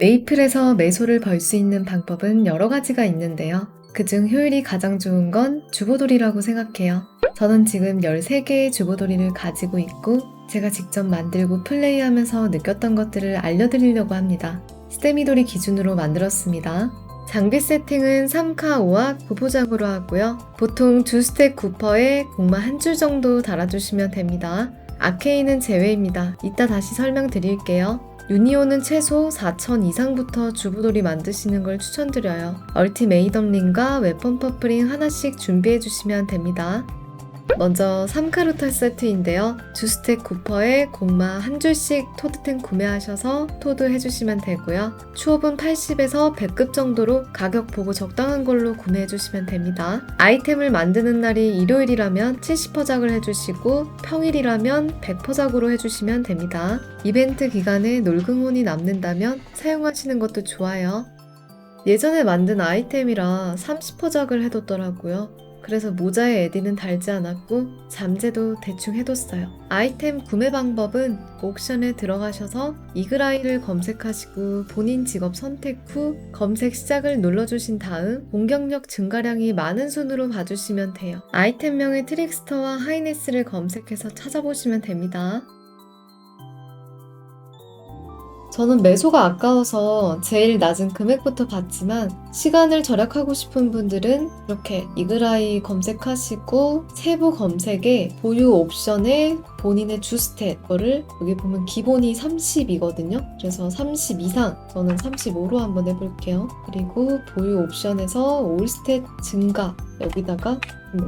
메이플에서 매소를 벌 수 있는 방법은 여러 가지가 있는데요. 그중 효율이 가장 좋은 건 주보돌이라고 생각해요. 저는 지금 13개의 주보돌이를 가지고 있고 제가 직접 만들고 플레이하면서 느꼈던 것들을 알려드리려고 합니다. 스테미돌이 기준으로 만들었습니다. 장비 세팅은 3카 5화 9포장으로 하고요. 보통 두 스택 9퍼에 공마 한 줄 정도 달아주시면 됩니다. 아케인은 제외입니다. 이따 다시 설명드릴게요. 유니온은 최소 4천 이상부터 주부돌이 만드시는 걸 추천드려요. 얼티메이덤링과 웨펀 퍼플링 하나씩 준비해 주시면 됩니다. 먼저 3카루탈 세트인데요. 주스택 쿠퍼에 공마 한 줄씩 토드템 구매하셔서 토드 해주시면 되고요. 추업은 80에서 100급 정도로 가격 보고 적당한 걸로 구매해주시면 됩니다. 아이템을 만드는 날이 일요일이라면 70퍼작을 해주시고 평일이라면 100퍼작으로 해주시면 됩니다. 이벤트 기간에 놀금혼이 남는다면 사용하시는 것도 좋아요. 예전에 만든 아이템이라 30퍼작을 해뒀더라고요. 그래서 모자에 에디는 달지 않았고 잠재도 대충 해뒀어요. 아이템 구매 방법은 옥션에 들어가셔서 이그라이를 검색하시고 본인 직업 선택 후 검색 시작을 눌러주신 다음 공격력 증가량이 많은 순으로 봐주시면 돼요. 아이템명의 트릭스터와 하이네스를 검색해서 찾아보시면 됩니다. 저는 매소가 아까워서 제일 낮은 금액부터 받지만 시간을 절약하고 싶은 분들은 이렇게 이그라이 검색하시고 세부 검색에 보유 옵션에 본인의 주스탯 거를 여기 보면 기본이 30이거든요. 그래서 30 이상 저는 35로 한번 해볼게요. 그리고 보유 옵션에서 올스탯 증가 여기다가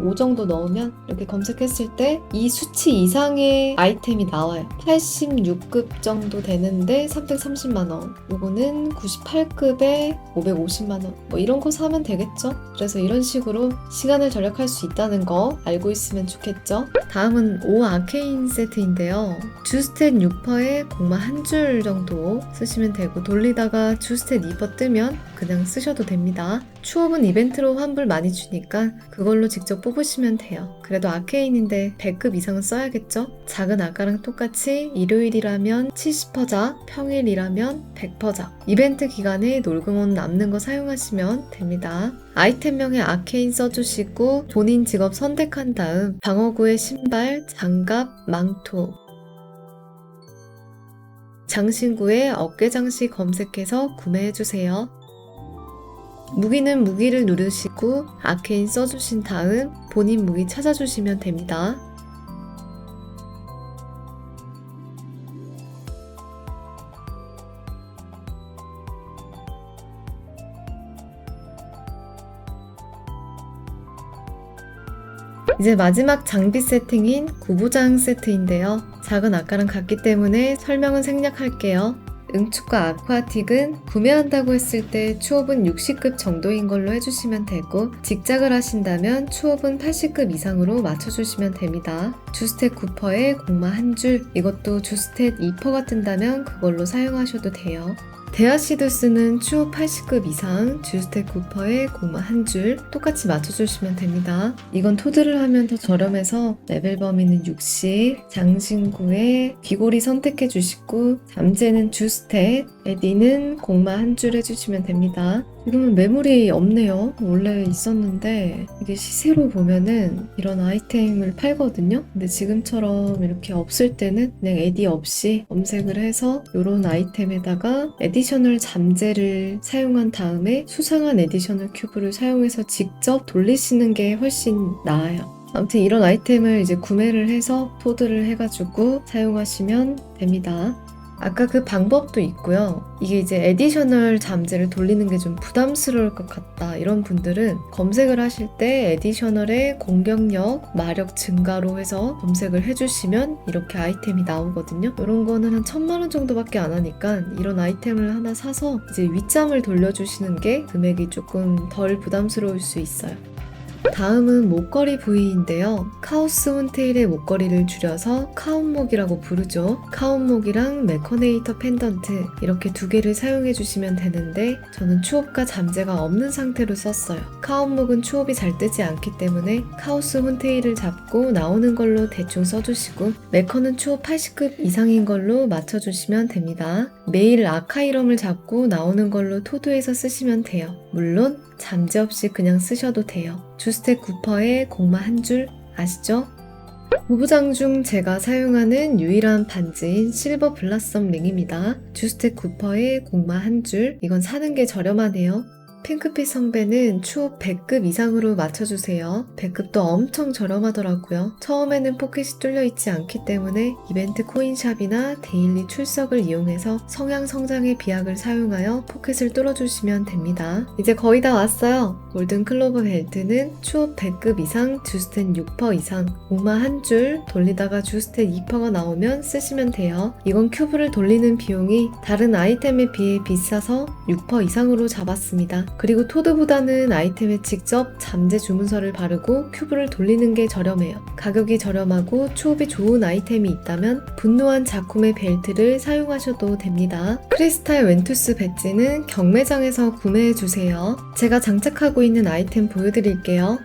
5 정도 넣으면 이렇게 검색했을 때 이 수치 이상의 아이템이 나와요. 86급 정도 되는데 330만원. 요거는 98급에 550만원. 뭐 이런 거 사면 되겠죠? 그래서 이런 식으로 시간을 절약할 수 있다는 거 알고 있으면 좋겠죠? 다음은 5 아케인 세트인데요. 주스탯 6퍼에 공마 한 줄 정도 쓰시면 되고 돌리다가 주스탯 2퍼 뜨면 그냥 쓰셔도 됩니다. 추업은 이벤트로 환불 많이 주니까 그걸로 직접 뽑으시면 돼요. 그래도 아케인인데 100급 이상은 써야겠죠? 작은 아까랑 똑같이 일요일이라면 70퍼자, 평일이라면 100퍼자. 이벤트 기간에 놀금원 남는 거 사용하시면 됩니다. 아이템명에 아케인 써주시고 본인 직업 선택한 다음 방어구에 신발, 장갑, 망토, 장신구에 어깨장식 검색해서 구매해주세요. 무기는 무기를 누르시고 아케인 써주신 다음 본인 무기 찾아주시면 됩니다. 이제 마지막 장비 세팅인 구부장 세트인데요. 작은 아까랑 같기 때문에 설명은 생략할게요. 응축과 아쿠아틱은 구매한다고 했을 때 추업은 60급 정도인 걸로 해주시면 되고 직작을 하신다면 추업은 80급 이상으로 맞춰주시면 됩니다. 주스탯 9퍼에 공마 한 줄 이것도 주스탯 2퍼가 뜬다면 그걸로 사용하셔도 돼요. 데아시드스는 추후 80급 이상, 주스텍 쿠퍼에 공마 한 줄 똑같이 맞춰주시면 됩니다. 이건 토드를 하면 더 저렴해서 레벨 범위는 60, 장신구에 귀고리 선택해 주시고 잠재는 주스텍, 에디는 공마 한 줄 해주시면 됩니다. 지금은 매물이 없네요. 원래 있었는데 이게 시세로 보면은 이런 아이템을 팔거든요. 근데 지금처럼 이렇게 없을 때는 그냥 에디 없이 검색을 해서 이런 아이템에다가 에디셔널 잠재를 사용한 다음에 수상한 에디셔널 큐브를 사용해서 직접 돌리시는 게 훨씬 나아요. 아무튼 이런 아이템을 이제 구매를 해서 토드를 해가지고 사용하시면 됩니다. 아까 그 방법도 있고요. 이게 이제 에디셔널 잠재를 돌리는 게 좀 부담스러울 것 같다. 이런 분들은 검색을 하실 때 에디셔널의 공격력, 마력 증가로 해서 검색을 해주시면 이렇게 아이템이 나오거든요. 이런 거는 한 천만 원 정도밖에 안 하니까 이런 아이템을 하나 사서 이제 윗잠을 돌려주시는 게 금액이 조금 덜 부담스러울 수 있어요. 다음은 목걸이 부위인데요. 카오스 혼테일의 목걸이를 줄여서 카운목이라고 부르죠. 카운목이랑 메커네이터 펜던트 이렇게 두 개를 사용해 주시면 되는데 저는 추업과 잠재가 없는 상태로 썼어요. 카운목은 추업이 잘 뜨지 않기 때문에 카오스 혼테일을 잡고 나오는 걸로 대충 써주시고 메커는 추업 80급 이상인 걸로 맞춰주시면 됩니다. 매일 아카이럼을 잡고 나오는 걸로 토도해서 쓰시면 돼요. 물론 잠재 없이 그냥 쓰셔도 돼요. 주스텍 구퍼의 공마 한 줄 아시죠? 무부장 중 제가 사용하는 유일한 반지인 실버 블라썸 링입니다. 주스텍 구퍼의 공마 한 줄. 이건 사는 게 저렴하네요. 핑크빛 성배는 추업 100급 이상으로 맞춰주세요. 100급도 엄청 저렴하더라고요. 처음에는 포켓이 뚫려 있지 않기 때문에 이벤트 코인샵이나 데일리 출석을 이용해서 성향 성장의 비약을 사용하여 포켓을 뚫어주시면 됩니다. 이제 거의 다 왔어요. 골든 클로버 벨트는 추업 100급 이상, 주스텐 6% 이상, 옥마 한 줄 돌리다가 주스텐 2%가 나오면 쓰시면 돼요. 이건 큐브를 돌리는 비용이 다른 아이템에 비해 비싸서 6% 이상으로 잡았습니다. 그리고 토드보다는 아이템에 직접 잠재 주문서를 바르고 큐브를 돌리는 게 저렴해요. 가격이 저렴하고 추업이 좋은 아이템이 있다면 분노한 자쿰의 벨트를 사용하셔도 됩니다. 크리스탈 웬투스 배지는 경매장에서 구매해주세요. 제가 장착하고 있는 아이템 보여드릴게요.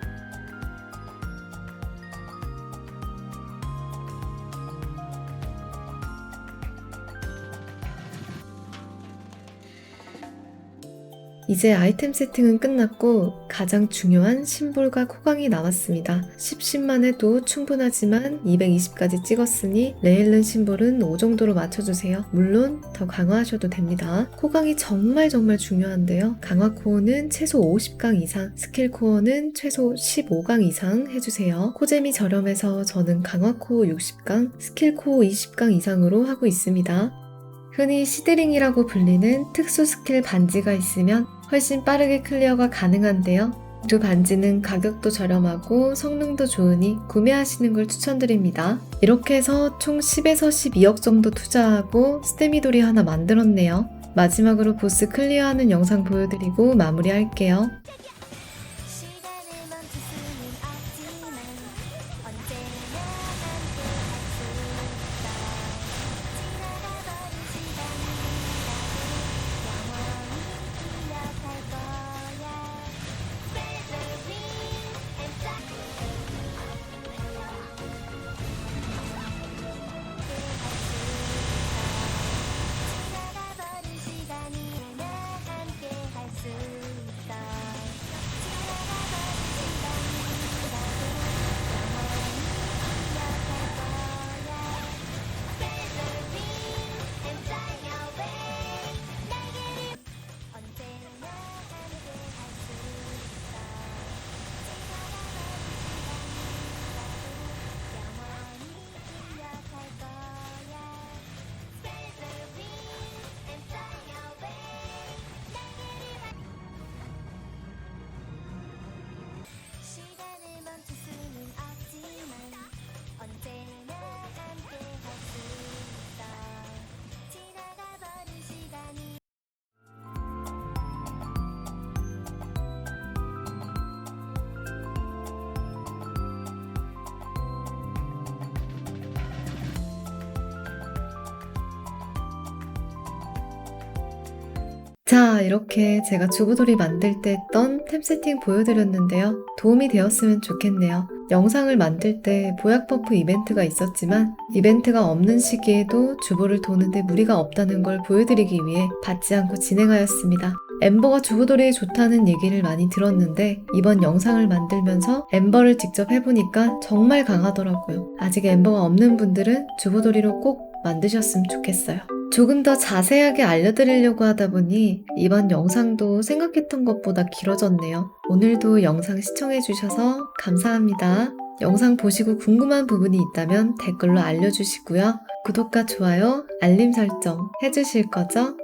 이제 아이템 세팅은 끝났고 가장 중요한 심볼과 코강이 남았습니다. 10심만 해도 충분하지만 220까지 찍었으니 레일른 심볼은 5 정도로 맞춰주세요. 물론 더 강화하셔도 됩니다. 코강이 정말 정말 중요한데요. 강화 코어는 최소 50강 이상, 스킬 코어는 최소 15강 이상 해주세요. 코잼이 저렴해서 저는 강화 코어 60강, 스킬 코어 20강 이상으로 하고 있습니다. 흔히 시드링이라고 불리는 특수 스킬 반지가 있으면 훨씬 빠르게 클리어가 가능한데요. 두 반지는 가격도 저렴하고 성능도 좋으니 구매하시는 걸 추천드립니다. 이렇게 해서 총 10에서 12억 정도 투자하고 스테미돌이 하나 만들었네요. 마지막으로 보스 클리어하는 영상 보여드리고 마무리할게요. 자, 이렇게 제가 주부돌이 만들 때 했던 템 세팅 보여드렸는데요. 도움이 되었으면 좋겠네요. 영상을 만들 때 보약 버프 이벤트가 있었지만 이벤트가 없는 시기에도 주부를 도는데 무리가 없다는 걸 보여드리기 위해 받지 않고 진행하였습니다. 엠버가 주부돌이에 좋다는 얘기를 많이 들었는데 이번 영상을 만들면서 엠버를 직접 해보니까 정말 강하더라고요. 아직 엠버가 없는 분들은 주부돌이로 꼭 만드셨으면 좋겠어요. 조금 더 자세하게 알려드리려고 하다 보니 이번 영상도 생각했던 것보다 길어졌네요. 오늘도 영상 시청해주셔서 감사합니다. 영상 보시고 궁금한 부분이 있다면 댓글로 알려주시고요. 구독과 좋아요, 알림 설정 해주실 거죠?